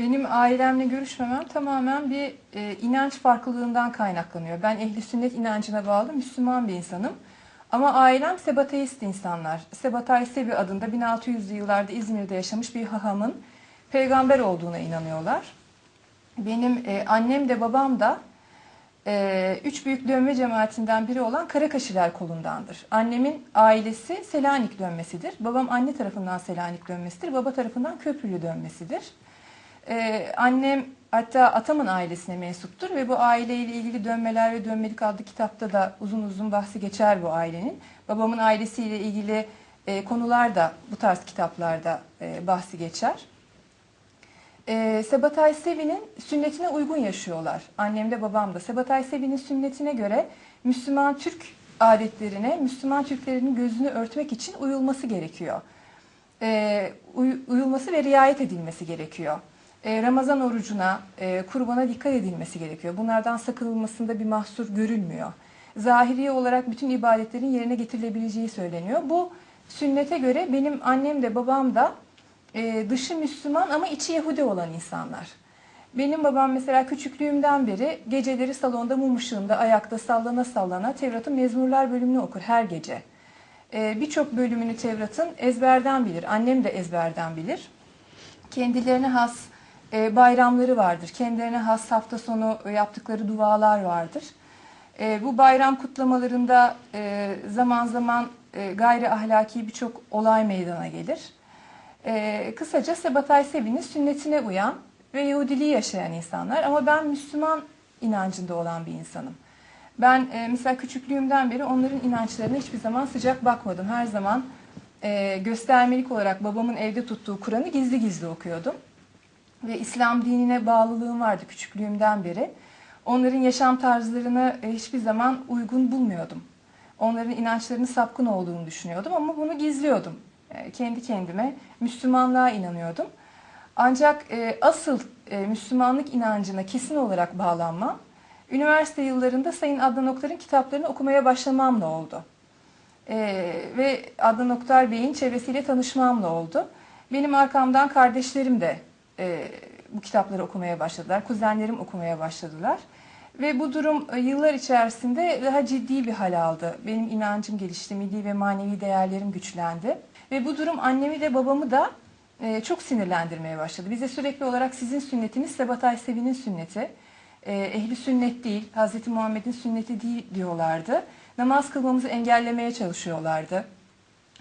Benim ailemle görüşmemem tamamen bir e, inanç farklılığından kaynaklanıyor. Ben ehli sünnet inancına bağlı Müslüman bir insanım. Ama ailem sebateist insanlar. Sebatay Sebi adında 1600'lü yıllarda İzmir'de yaşamış bir hahamın peygamber olduğuna inanıyorlar. Benim e, annem de babam da e, üç büyük dönme cemaatinden biri olan Karakaşiler kolundandır. Annemin ailesi Selanik dönmesidir. Babam anne tarafından Selanik dönmesidir. Baba tarafından Köprülü dönmesidir. Ee, annem hatta atamın ailesine mensuptur ve bu aileyle ilgili Dönmeler ve Dönmelik adlı kitapta da uzun uzun bahsi geçer bu ailenin. Babamın ailesiyle ilgili e, konular da bu tarz kitaplarda e, bahsi geçer. E, Sebatay Sevi'nin sünnetine uygun yaşıyorlar. Annem de babam da. Sebatay Sevi'nin sünnetine göre Müslüman Türk adetlerine, Müslüman Türklerin gözünü örtmek için uyulması gerekiyor. E, uy- uyulması ve riayet edilmesi gerekiyor. E, Ramazan orucuna, e, kurbana dikkat edilmesi gerekiyor. Bunlardan sakınılmasında bir mahsur görülmüyor. Zahiri olarak bütün ibadetlerin yerine getirilebileceği söyleniyor. Bu sünnete göre benim annem de babam da e, dışı Müslüman ama içi Yahudi olan insanlar. Benim babam mesela küçüklüğümden beri geceleri salonda mum ışığında ayakta sallana sallana Tevrat'ın mezmurlar bölümünü okur her gece. Birçok bölümünü Tevrat'ın ezberden bilir. Annem de ezberden bilir kendilerine has e, bayramları vardır. Kendilerine has hafta sonu yaptıkları dualar vardır. E, bu bayram kutlamalarında e, zaman zaman e, gayri ahlaki birçok olay meydana gelir. E, kısaca Sebatay Sevi'nin sünnetine uyan ve Yahudiliği yaşayan insanlar ama ben Müslüman inancında olan bir insanım. Ben e, mesela küçüklüğümden beri onların inançlarına hiçbir zaman sıcak bakmadım. Her zaman e, göstermelik olarak babamın evde tuttuğu Kur'an'ı gizli gizli okuyordum. Ve İslam dinine bağlılığım vardı küçüklüğümden beri. Onların yaşam tarzlarını e, hiçbir zaman uygun bulmuyordum. Onların inançlarının sapkın olduğunu düşünüyordum ama bunu gizliyordum. E, kendi kendime Müslümanlığa inanıyordum. Ancak e, asıl Müslümanlık inancına kesin olarak bağlanmam, üniversite yıllarında Sayın Adnan Oktar'ın kitaplarını okumaya başlamamla oldu. Ve Adnan Oktar Bey'in çevresiyle tanışmamla oldu. Benim arkamdan kardeşlerim de e, bu kitapları okumaya başladılar. Kuzenlerim okumaya başladılar. Ve bu durum e, yıllar içerisinde daha ciddi bir hal aldı. Benim inancım gelişti, milli ve manevi değerlerim güçlendi. Ve bu durum annemi de babamı da e, çok sinirlendirmeye başladı. Bize sürekli olarak sizin sünnetiniz Sebatay Sevi'nin sünneti. E, ehli sünnet değil, Hazreti Muhammed'in sünneti değil diyorlardı. Namaz kılmamızı engellemeye çalışıyorlardı.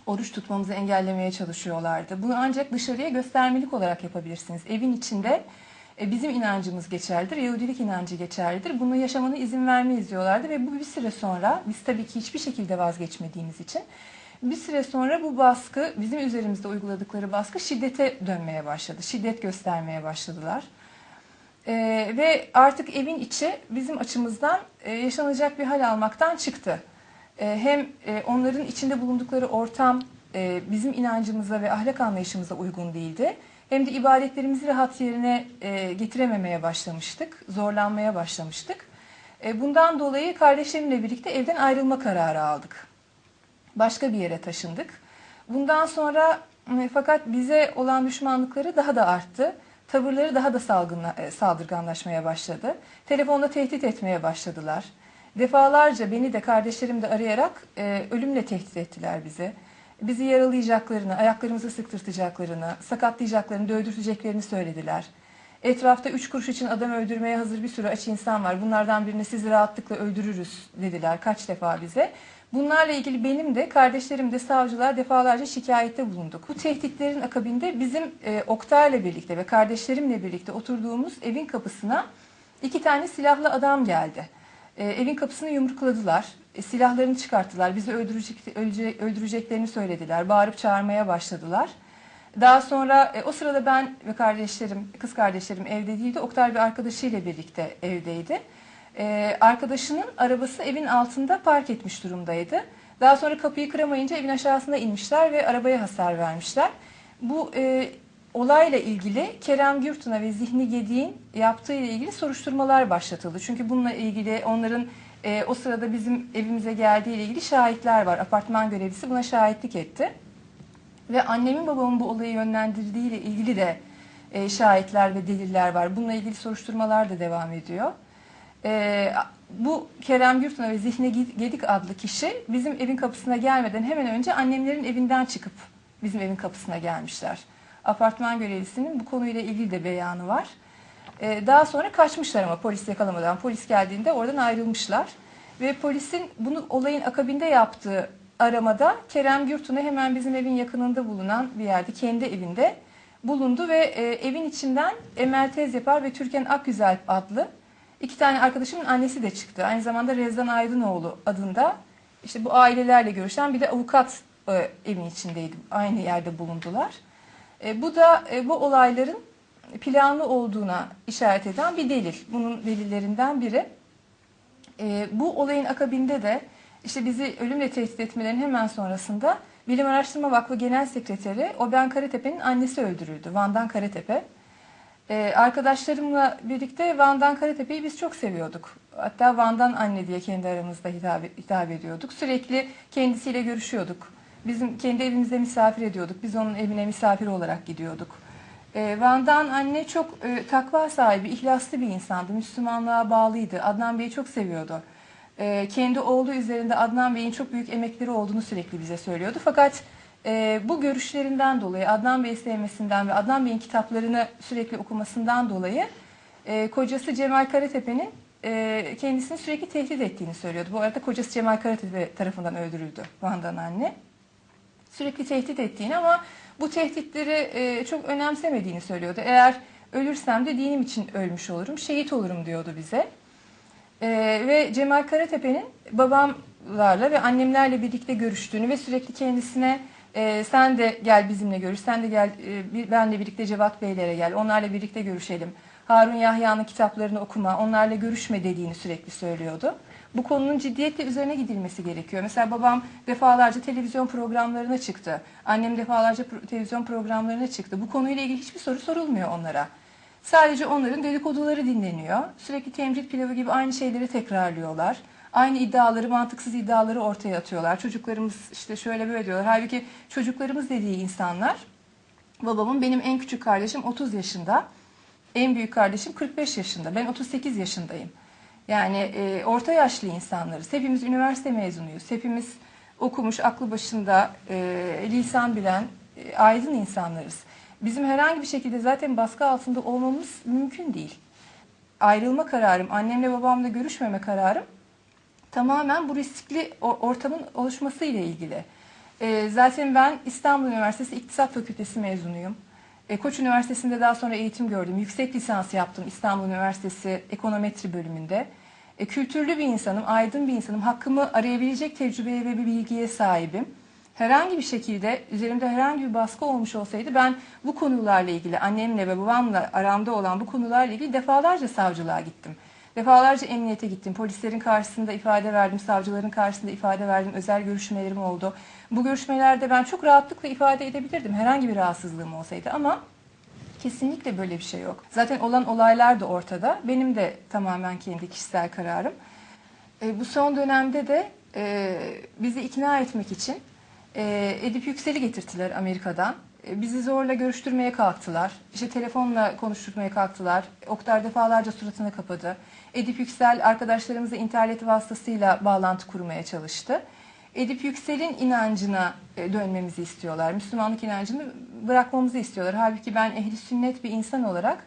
Oruç tutmamızı engellemeye çalışıyorlardı. Bunu ancak dışarıya göstermelik olarak yapabilirsiniz. Evin içinde e, bizim inancımız geçerlidir, Yahudilik inancı geçerlidir. Bunu yaşamana izin vermeyiz diyorlardı ve bu bir süre sonra, biz tabii ki hiçbir şekilde vazgeçmediğimiz için, bir süre sonra bu baskı, bizim üzerimizde uyguladıkları baskı şiddete dönmeye başladı. Şiddet göstermeye başladılar. Ee, ve artık evin içi bizim açımızdan e, yaşanacak bir hal almaktan çıktı. E, hem e, onların içinde bulundukları ortam e, bizim inancımıza ve ahlak anlayışımıza uygun değildi. Hem de ibadetlerimizi rahat yerine e, getirememeye başlamıştık, zorlanmaya başlamıştık. Bundan dolayı kardeşlerimle birlikte evden ayrılma kararı aldık. Başka bir yere taşındık. Bundan sonra fakat bize olan düşmanlıkları daha da arttı. Tavırları daha da salgınla, saldırganlaşmaya başladı. Telefonda tehdit etmeye başladılar. Defalarca beni de kardeşlerim de arayarak e, ölümle tehdit ettiler bizi. Bizi yaralayacaklarını, ayaklarımızı sıktırtacaklarını, sakatlayacaklarını, dövdürteceklerini söylediler. Etrafta üç kuruş için adam öldürmeye hazır bir sürü aç insan var. Bunlardan birini sizi rahatlıkla öldürürüz dediler kaç defa bize. Bunlarla ilgili benim de kardeşlerim de savcılar defalarca şikayette bulunduk. Bu tehditlerin akabinde bizim e, Oktay'la birlikte ve kardeşlerimle birlikte oturduğumuz evin kapısına iki tane silahlı adam geldi. E, evin kapısını yumrukladılar. E, silahlarını çıkarttılar. Bizi öldürecek, öldürecek, öldüreceklerini söylediler. Bağırıp çağırmaya başladılar. Daha sonra e, o sırada ben ve kardeşlerim, kız kardeşlerim evde değildi. Oktay bir arkadaşıyla birlikte evdeydi. E, arkadaşının arabası evin altında park etmiş durumdaydı. Daha sonra kapıyı kıramayınca evin aşağısına inmişler ve arabaya hasar vermişler. Bu e, olayla ilgili Kerem Gürtun'a ve Zihni Gediğin yaptığı ile ilgili soruşturmalar başlatıldı. Çünkü bununla ilgili onların e, o sırada bizim evimize geldiği ile ilgili şahitler var. Apartman görevlisi buna şahitlik etti. Ve annemin babamın bu olayı yönlendirdiği ile ilgili de e, şahitler ve deliller var. Bununla ilgili soruşturmalar da devam ediyor. E, bu Kerem Gürtuna ve Zihni Gedik adlı kişi bizim evin kapısına gelmeden hemen önce annemlerin evinden çıkıp bizim evin kapısına gelmişler. Apartman görevlisinin bu konuyla ilgili de beyanı var. E, daha sonra kaçmışlar ama polis yakalamadan. Polis geldiğinde oradan ayrılmışlar. Ve polisin bunu olayın akabinde yaptığı aramada Kerem Gürtun'u hemen bizim evin yakınında bulunan bir yerde kendi evinde bulundu ve e, evin içinden Emel Tez Yapar ve Türkan Akgüzel adlı iki tane arkadaşımın annesi de çıktı. Aynı zamanda Rezdan Aydınoğlu adında işte bu ailelerle görüşen bir de avukat e, evin içindeydi. Aynı yerde bulundular. E, bu da e, bu olayların planlı olduğuna işaret eden bir delil. Bunun delillerinden biri. E, bu olayın akabinde de işte bizi ölümle tehdit etmelerin hemen sonrasında Bilim Araştırma Vakfı Genel Sekreteri Oben Karatepe'nin annesi öldürüldü. Vandan Karatepe. Ee, arkadaşlarımla birlikte Vandan Karatepe'yi biz çok seviyorduk. Hatta Vandan anne diye kendi aramızda hitap, hitap ediyorduk. Sürekli kendisiyle görüşüyorduk. Bizim kendi evimizde misafir ediyorduk. Biz onun evine misafir olarak gidiyorduk. Ee, Vandan anne çok e, takva sahibi, ihlaslı bir insandı. Müslümanlığa bağlıydı. Adnan Bey'i çok seviyordu. Ee, kendi oğlu üzerinde Adnan Bey'in çok büyük emekleri olduğunu sürekli bize söylüyordu. Fakat e, bu görüşlerinden dolayı, Adnan Bey'i sevmesinden ve Adnan Bey'in kitaplarını sürekli okumasından dolayı e, kocası Cemal Karatepe'nin e, kendisini sürekli tehdit ettiğini söylüyordu. Bu arada kocası Cemal Karatepe tarafından öldürüldü Van'dan anne. Sürekli tehdit ettiğini ama bu tehditleri e, çok önemsemediğini söylüyordu. Eğer ölürsem de dinim için ölmüş olurum, şehit olurum diyordu bize. Ee, ve Cemal Karatepe'nin babamlarla ve annemlerle birlikte görüştüğünü ve sürekli kendisine e, sen de gel bizimle görüş, sen de gel e, benle birlikte Cevat Beylere gel, onlarla birlikte görüşelim. Harun Yahya'nın kitaplarını okuma, onlarla görüşme dediğini sürekli söylüyordu. Bu konunun ciddiyetle üzerine gidilmesi gerekiyor. Mesela babam defalarca televizyon programlarına çıktı. Annem defalarca pro- televizyon programlarına çıktı. Bu konuyla ilgili hiçbir soru sorulmuyor onlara. Sadece onların dedikoduları dinleniyor. Sürekli temcit pilavı gibi aynı şeyleri tekrarlıyorlar. Aynı iddiaları, mantıksız iddiaları ortaya atıyorlar. Çocuklarımız işte şöyle böyle diyorlar. Halbuki çocuklarımız dediği insanlar, babamın benim en küçük kardeşim 30 yaşında, en büyük kardeşim 45 yaşında. Ben 38 yaşındayım. Yani e, orta yaşlı insanlarız. Hepimiz üniversite mezunuyuz. Hepimiz okumuş, aklı başında, e, lisan bilen, e, aydın insanlarız. Bizim herhangi bir şekilde zaten baskı altında olmamız mümkün değil. Ayrılma kararım, annemle babamla görüşmeme kararım tamamen bu riskli ortamın oluşması ile ilgili. Ee, zaten ben İstanbul Üniversitesi İktisat Fakültesi mezunuyum. Ee, Koç Üniversitesi'nde daha sonra eğitim gördüm. Yüksek lisans yaptım İstanbul Üniversitesi Ekonometri bölümünde. Ee, kültürlü bir insanım, aydın bir insanım. Hakkımı arayabilecek tecrübeye ve bir bilgiye sahibim. Herhangi bir şekilde üzerimde herhangi bir baskı olmuş olsaydı ben bu konularla ilgili annemle ve babamla aramda olan bu konularla ilgili defalarca savcılığa gittim. Defalarca emniyete gittim. Polislerin karşısında ifade verdim, savcıların karşısında ifade verdim. Özel görüşmelerim oldu. Bu görüşmelerde ben çok rahatlıkla ifade edebilirdim. Herhangi bir rahatsızlığım olsaydı ama kesinlikle böyle bir şey yok. Zaten olan olaylar da ortada. Benim de tamamen kendi kişisel kararım. E, bu son dönemde de e, bizi ikna etmek için e, Edip Yüksel'i getirttiler Amerika'dan. E, bizi zorla görüştürmeye kalktılar. İşte telefonla konuşturmaya kalktılar. Oktar defalarca suratını kapadı. Edip Yüksel arkadaşlarımızla internet vasıtasıyla bağlantı kurmaya çalıştı. Edip Yüksel'in inancına e, dönmemizi istiyorlar. Müslümanlık inancını bırakmamızı istiyorlar. Halbuki ben ehli sünnet bir insan olarak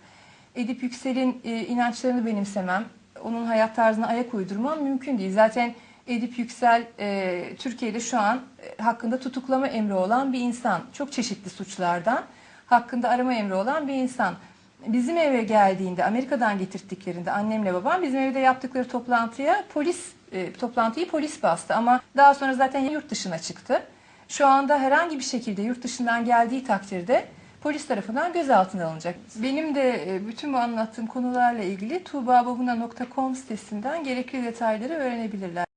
Edip Yüksel'in e, inançlarını benimsemem, onun hayat tarzına ayak uydurmam mümkün değil. Zaten Edip Yüksel e, Türkiye'de şu an hakkında tutuklama emri olan bir insan. Çok çeşitli suçlardan hakkında arama emri olan bir insan. Bizim eve geldiğinde, Amerika'dan getirttiklerinde annemle babam bizim evde yaptıkları toplantıya polis e, toplantıyı polis bastı ama daha sonra zaten yurt dışına çıktı. Şu anda herhangi bir şekilde yurt dışından geldiği takdirde polis tarafından gözaltına alınacak. Benim de e, bütün bu anlattığım konularla ilgili tuğbababuna.com sitesinden gerekli detayları öğrenebilirler.